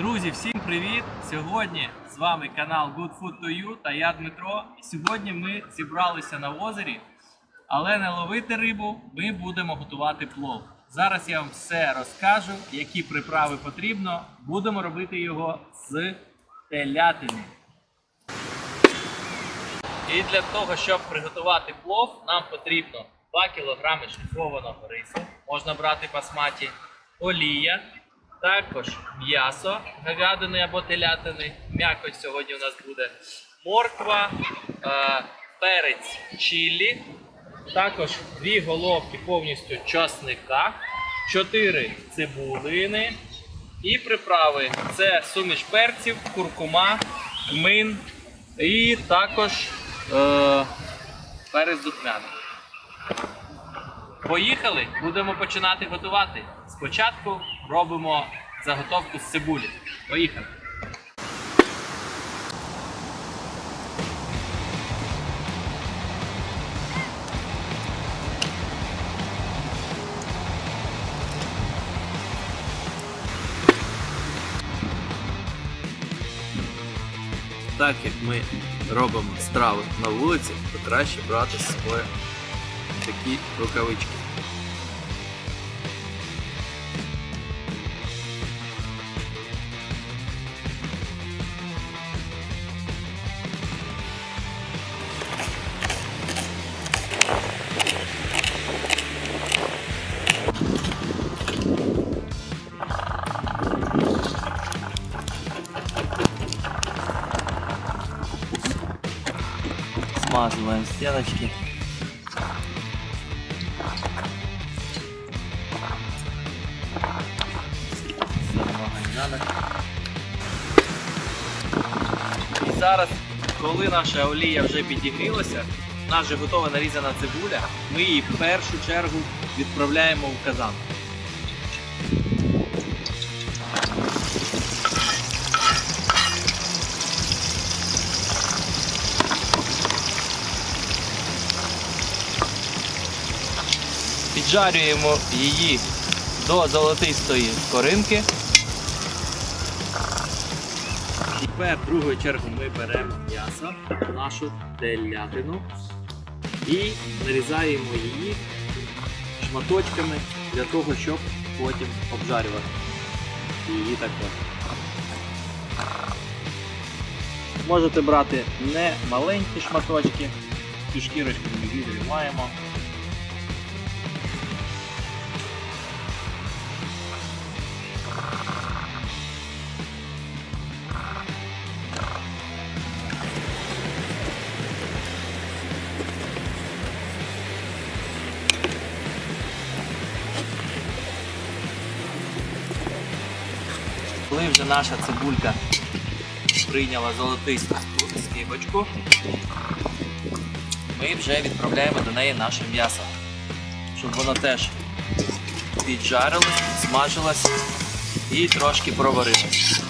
Друзі, всім привіт! Сьогодні з вами канал Good Food to You та я Дмитро. Сьогодні ми зібралися на озері, але не ловити рибу, ми будемо готувати плов. Зараз я вам все розкажу, які приправи потрібно. Будемо робити його з телятини. І для того, щоб приготувати плов, нам потрібно 2 кг шліфованого рису, можна брати басматі, олія, також м'ясо говядини або телятини. М'якоть сьогодні у нас буде морква, е, перець чилі, також 2 головки повністю часника, 4 цибулини і приправи. Це суміш перців, куркума, кмин і також е, перець духмяний. Поїхали, будемо починати готувати. Спочатку робимо заготовку з цибулі. Поїхали. Так як ми робимо страви на вулиці, то краще брати з собою такі рукавички. Смазываем стеночки. І зараз, коли наша олія вже підігрілася, у нас вже готова нарізана цибуля, ми її в першу чергу відправляємо в казан. Піджарюємо її до золотистої скоринки. Тепер другою чергою ми беремо м'ясо, нашу телятину і нарізаємо її шматочками для того, щоб потім обжарювати її також. Можете брати не маленькі шматочки, цю шкірочку ми відрізаємо. Наша цибулька прийняла золотисту скибочку, ми вже відправляємо до неї наше м'ясо, щоб воно теж піджарилось, підсмажилось і трошки проварилось.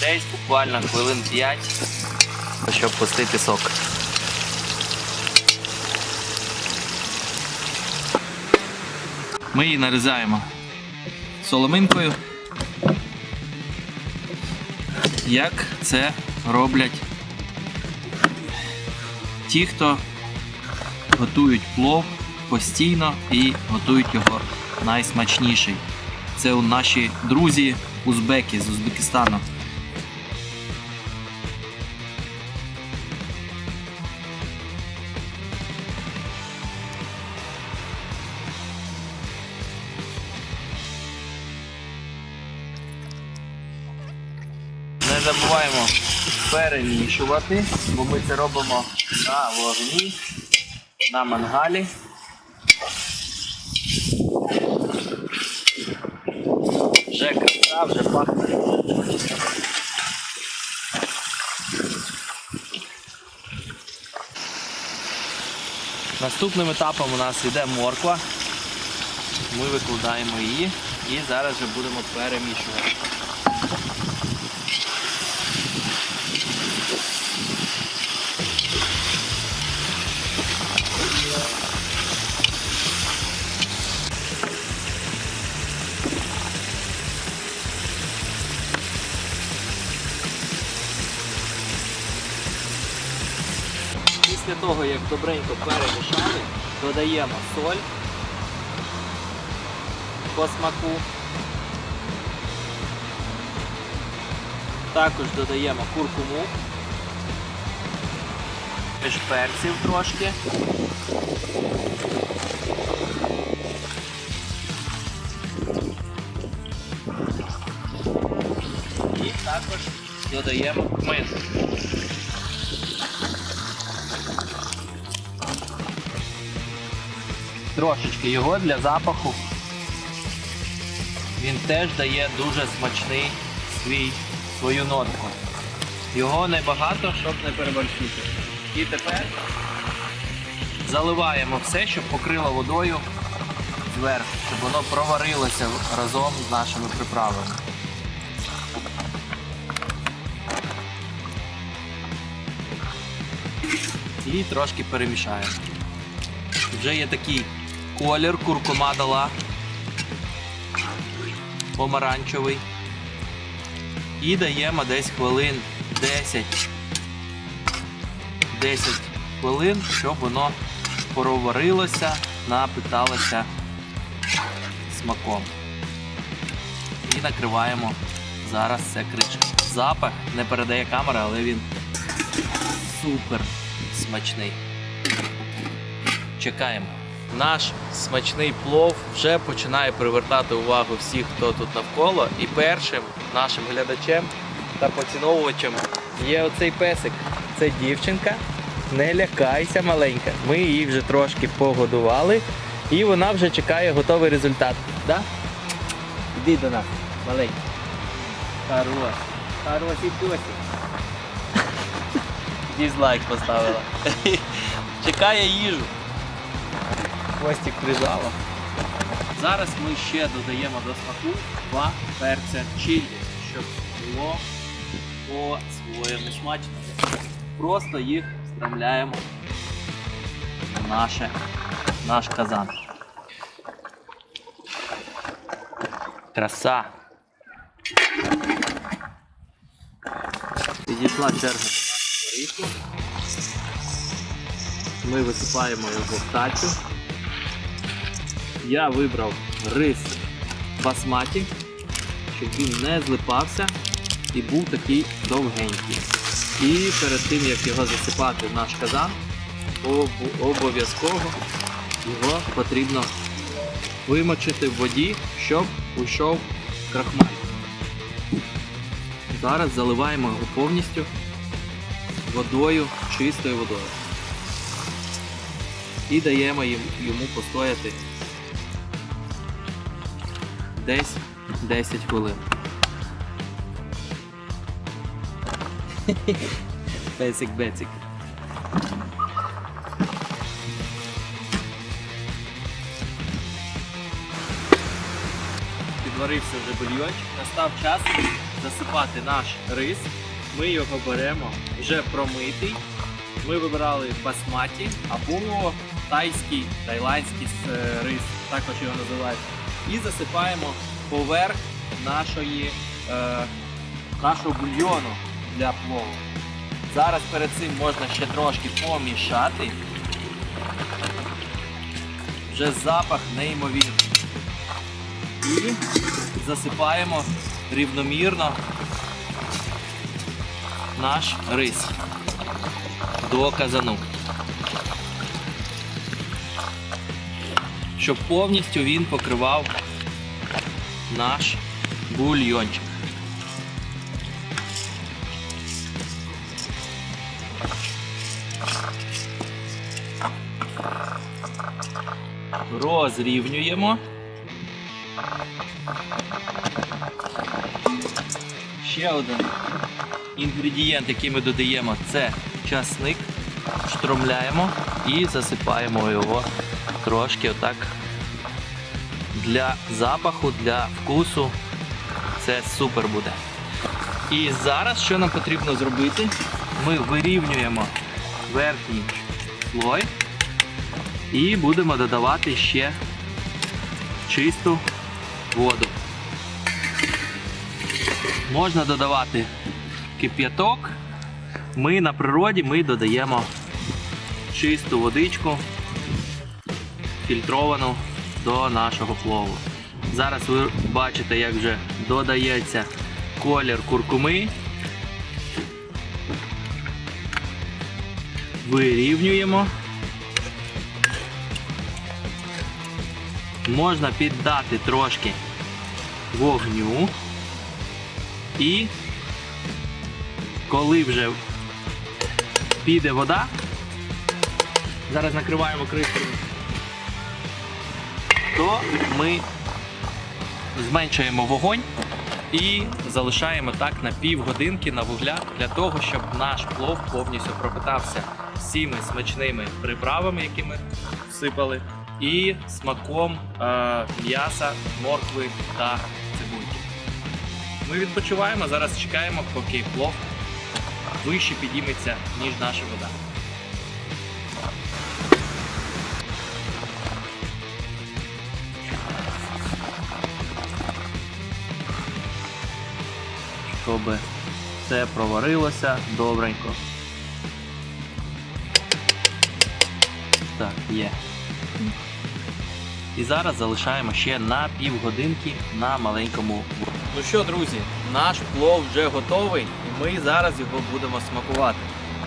Десь буквально хвилин 5, щоб пустити сок. Ми її нарізаємо соломинкою, як це роблять ті, хто готують плов постійно і готують його найсмачніший. Це у наші друзі узбеки з Узбекистану. Забуваємо перемішувати, бо ми це робимо на вогні, на мангалі. Вже краса, вже пахне. Наступним етапом у нас йде морква. Ми викладаємо її і зараз вже будемо перемішувати. Як добренько перемішали, додаємо соль по смаку. Також додаємо куркуму. Перців трошки. І також додаємо мед. Трошечки його для запаху. Він теж дає дуже смачний свій, свою нотку. Його небагато, щоб не переборщити. І тепер заливаємо все, щоб покрило водою зверху, щоб воно проварилося разом з нашими приправами. І трошки перемішаємо. Вже є такий колір, куркума дала. Помаранчевий. І даємо десь хвилин 10. 10 хвилин, щоб воно проварилося, напиталося смаком. І накриваємо зараз це кришка. Запах не передає камера, але він супер смачний. Чекаємо. Наш смачний плов вже починає привертати увагу всіх, хто тут навколо. І першим нашим глядачем та поціновувачем є оцей песик. Це дівчинка. Не лякайся, маленька. Ми її вже трошки погодували, і вона вже чекає готовий результат. Да? Іди до нас, маленький. Хорош. Хороший досі. Дізлайк поставила. Чекає їжу. Хвостик прижала. Зараз ми ще додаємо до смаку два перця чилі, щоб було по-своєму смачно. Просто їх встромляємо в наше, наш казан. Краса. Підійшла черга до нашого рису. Ми висипаємо його в тачу. Я вибрав рис басматі, щоб він не злипався і був такий довгенький. І перед тим як його засипати в наш казан, об- обов'язково його потрібно вимочити в воді, щоб уйшов крахмаль. Зараз заливаємо його повністю водою, чистою водою. І даємо йому постояти десь 10 хвилин. Бесик бецик. Підварився вже бульйончик. Настав час засипати наш рис. Ми його беремо вже промитий. Ми вибирали басматі або тайський, тайландський е, рис, також його називають. І засипаємо поверх нашої, е, нашого бульйону для плову. Зараз перед цим можна ще трошки помішати. Вже запах неймовірний. І засипаємо рівномірно наш рис до казану. Щоб повністю він покривав наш бульйончик. Розрівнюємо. Ще один інгредієнт, який ми додаємо, це часник. Штромляємо і засипаємо його трошки отак для запаху, для вкусу. Це супер буде. І зараз що нам потрібно зробити? Ми вирівнюємо верхній слой і будемо додавати ще чисту воду. Можна додавати кип'яток. Ми на природі ми додаємо чисту водичку, фільтровану до нашого плову. Зараз ви бачите, як вже додається колір куркуми. Вирівнюємо. Можна піддати трошки вогню. І коли вже піде вода, зараз накриваємо кришкою, то ми зменшуємо вогонь і залишаємо так на півгодинки на вуглях для того, щоб наш плов повністю пропитався всіми смачними приправами, які ми всипали, і смаком е, м'яса, моркви та цибульки. Ми відпочиваємо, зараз чекаємо, поки плов вище підійметься, ніж наша вода. Щоб все проварилося добренько. Так, є. І зараз залишаємо ще на півгодинки на маленькому вогні. Ну що, друзі, наш плов вже готовий, і ми зараз його будемо смакувати.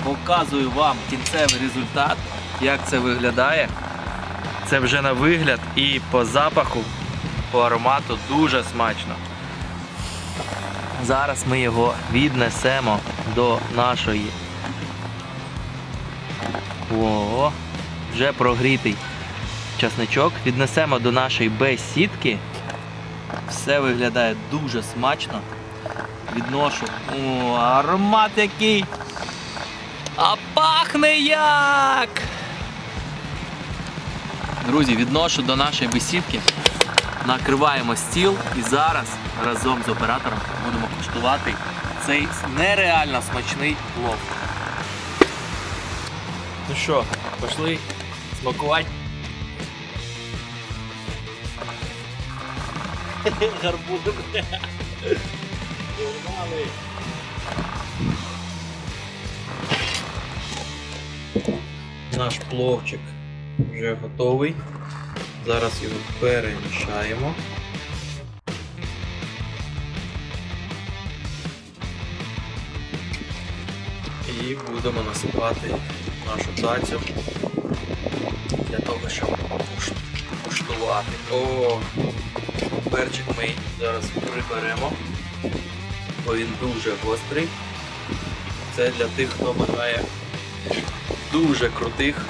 Показую вам кінцевий результат, як це виглядає. Це вже на вигляд і по запаху, по аромату дуже смачно. Зараз ми його віднесемо до нашої. О, вже прогрітий часничок. Віднесемо до нашої бесідки. Все виглядає дуже смачно. Відношу. О, аромат який. А пахне як! Друзі, відношу до нашої бесідки. Накриваємо стіл і зараз разом з оператором будемо куштувати цей нереально смачний плов. Ну що, пішли смакувати. Гарбуз. Наш пловчик вже готовий. Зараз його перемішаємо. І будемо насипати нашу тацю для того, щоб куштувати. О, перчик ми зараз приберемо, бо він дуже гострий. Це для тих, хто бажає дуже крутих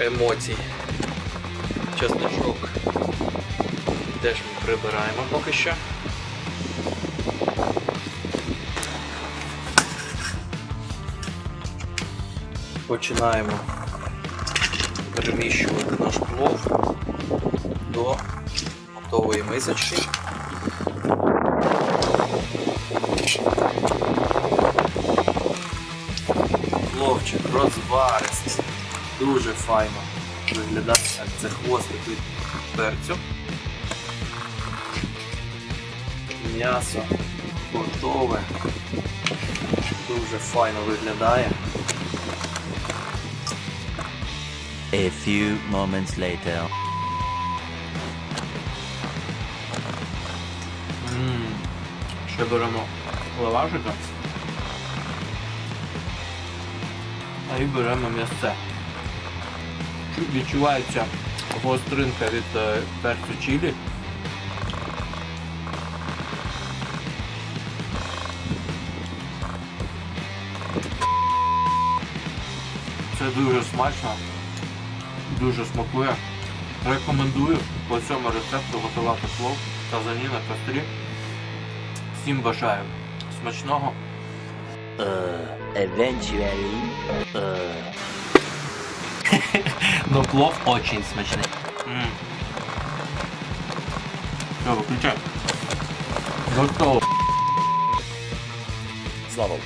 емоцій. Чесночок теж ми прибираємо поки що. Починаємо переміщувати наш плов до готової мисочки. Пловчик розваристий, дуже файно виглядає, як це хвостик від перцю. М'ясо готове, дуже файно виглядає. A few moments later. М, Ще беремо лавашика. А і беремо м'ясце. Чу- Відчувається гостринка від е, перцю чилі. Це дуже смачно, дуже смакує. Рекомендую по цьому рецепту готувати плов казані на кострі. Всім бажаю смачного. Uh, eventually. Uh. Но плов очень смачний. М. Все, виключай. Готово. Слава Богу.